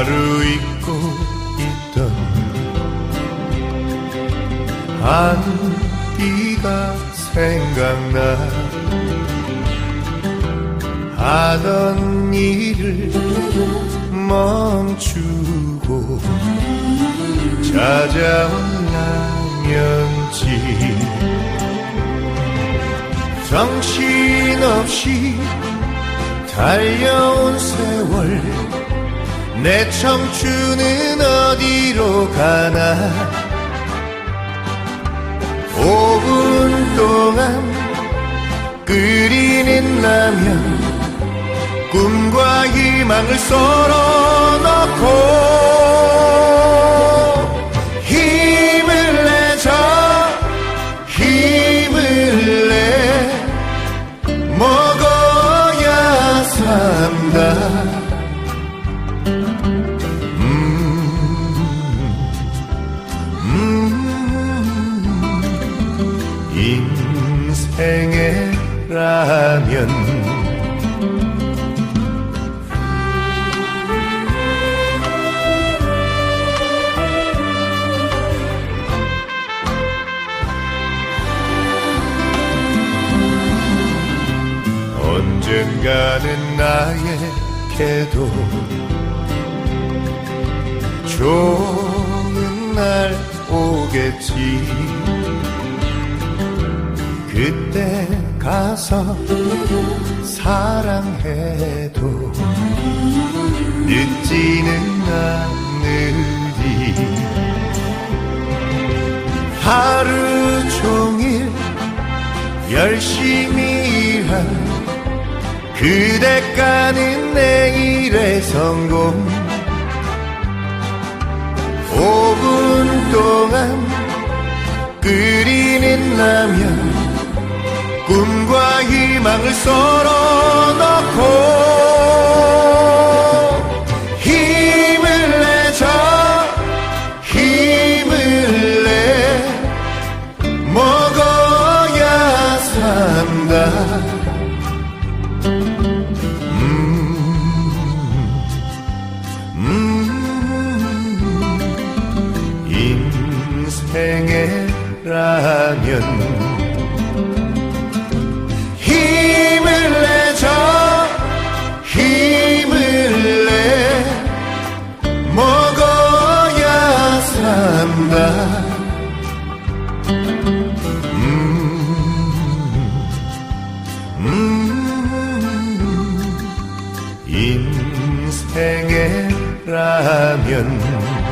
하루 잊고 있던 안비가 생각나 하던 일을 멈추고 찾아온 남연지 정신없이 달려온 세월 내 청춘은 어디로 가나? 5분 동안 끓이는 라면 꿈과 희망을 썰어 넣고 힘을 내줘 힘을 내. 먹어야 산다 인생의 라면. 언젠가는 나에게도 좋은 날 오겠지 그때 가서 사랑해도 늦지는 않으리. 하루 종일 열심히 일한 그대가는 내일의 성공. 5분 동안 끓이는 라면 꿈과 희망을 썰어 넣고 힘을 내줘 힘을 내. 먹어야 산다. 인생의 라면 먹어야 산다 인생의 라면